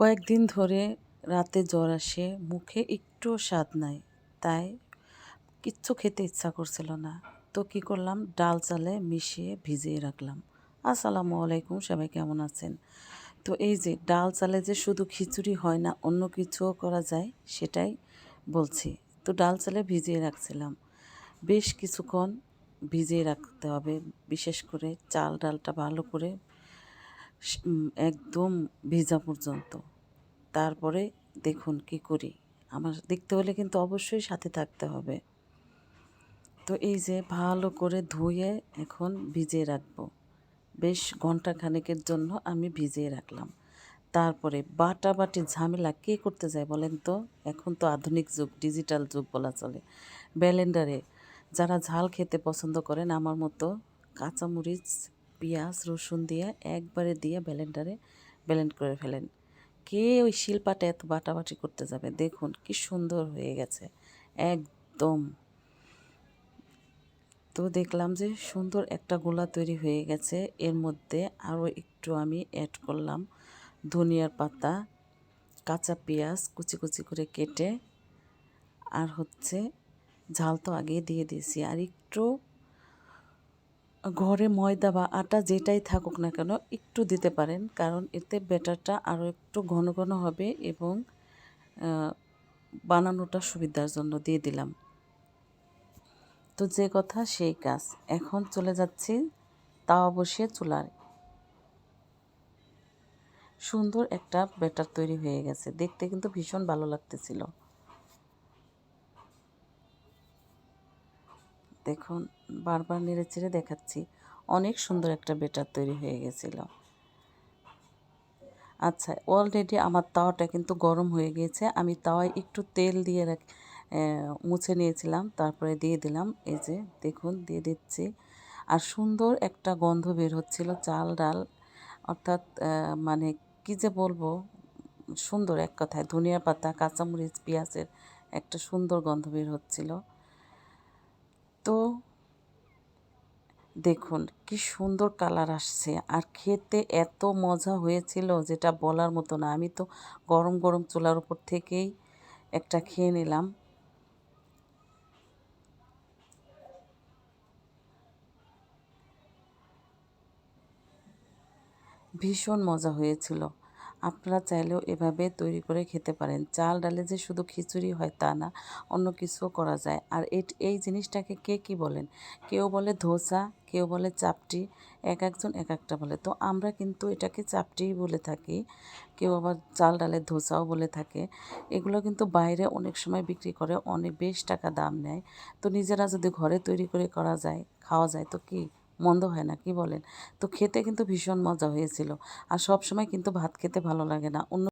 কয়েকদিন ধরে রাতে জ্বর আসে, মুখে একটুও স্বাদ নাই, তাই কিচ্ছু খেতে ইচ্ছা করছিল না। তো কি করলাম? ডাল চালে মিশিয়ে ভিজিয়ে রাখলাম। আসসালামু আলাইকুম, সবাই কেমন আছেন? তো এই যে ডাল চালে যে শুধু খিচুড়ি হয় না, অন্য কিছুও করা যায়, সেটাই বলছি। তো ডাল চালে ভিজিয়ে রাখছিলাম। বেশ কিছুক্ষণ ভিজিয়ে রাখতে হবে, বিশেষ করে চাল ডালটা ভালো করে একদম ভিজা পর্যন্ত। তারপরে দেখুন কি করি। আমার দেখতে হলে কিন্তু অবশ্যই সাথে থাকতে হবে। তো এই যে ভালো করে ধুয়ে এখন ভিজিয়ে রাখব। বেশ ঘণ্টা খানেকের জন্য আমি ভিজিয়ে রাখলাম। তারপরে বাটা বাটি ঝামেলা কে করতে যায় বলেন তো? এখন তো আধুনিক যুগ, ডিজিটাল যুগ বলা চলে। ব্যালেন্ডারে যারা ঝাল খেতে পছন্দ করেন, আমার মতো কাঁচামরিচ পেঁয়াজ, রসুন দিয়ে একবারে দিয়ে ব্যালেন্ডারে ব্যালেন্ড করে ফেলেন। কে ওই শিল্পাটা এত বাটাবাটি করতে যাবে? দেখুন কি সুন্দর হয়ে গেছে। একদম। তো দেখলাম যে সুন্দর একটা গোলা তৈরি হয়ে গেছে। এর মধ্যে আরও একটু আমি অ্যাড করলাম ধনিয়ার পাতা, কাঁচা পেঁয়াজ কুচি কুচি করে কেটে, আর হচ্ছে ঝাল তো আগে দিয়ে দিয়েছি। আর একটু ঘরে ময়দা বা আটা যেটাই থাকুক না কেন একটু দিতে পারেন, কারণ এতে ব্যাটারটা আরও একটু ঘন ঘন হবে এবং বানানোটা সুবিধার জন্য দিয়ে দিলাম। তো যে কথা সেই কাজ। এখন চলে যাচ্ছি তাওয়া বসিয়ে চুলার সুন্দর একটা ব্যাটার তৈরি হয়ে গেছে। দেখতে কিন্তু ভীষণ ভালো লাগতেছিল। দেখুন, বারবার নেড়ে চেড়ে দেখাচ্ছি। অনেক সুন্দর একটা বেটার তৈরি হয়ে গেছিল। আচ্ছা অলরেডি আমার তাওয়াটা কিন্তু গরম হয়ে গিয়েছে। আমি তাওয়ায় একটু তেল দিয়ে রাখ মুছে নিয়েছিলাম। তারপরে দিয়ে দিলাম। এই যে, দেখুন, দিয়ে দিচ্ছি। আর সুন্দর একটা গন্ধ বের হচ্ছিল, চাল ডাল। অর্থাৎ মানে কি যে বলব, সুন্দর এক কথায়। ধনিয়া পাতা, কাঁচামরিচ, পেঁয়াজের একটা সুন্দর গন্ধ বের হচ্ছিল। তো দেখুন, কি সুন্দর কালার আসছে। আর খেতে এত মজা হয়েছিল যেটা বলার মতো না। আমি তো গরম গরম চুলার উপর থেকেই একটা খেয়ে নিলাম। ভীষণ মজা হয়েছিল। আপনারা চাইলেও এভাবে তৈরি করে খেতে পারেন। চাল, ডালে যে শুধু খিচুড়ি হয় তা না, অন্য কিছুও করা যায়। আর এই জিনিসটাকে কে কি বলেন? কেউ বলে ধোসা, কেউ বলে চাপটি, এক একজন এক একটা বলে। তো আমরা কিন্তু এটাকে চাপটিই বলে থাকি, কেউ আবার চাল ডালের ধোসাও বলে থাকে। এগুলো কিন্তু বাইরে অনেক সময় বিক্রি করে, অনেক বেশ টাকা দাম নেয়। তো নিজেরা যদি ঘরে তৈরি করে করা যায়, খাওয়া যায়, তো কি? মন্দ হয় না, কি বলেন? তো খেতে কিন্তু ভীষণ মজা হয়েছিল। আর সব সময় কিন্তু ভাত খেতে ভালো লাগে না। অন্য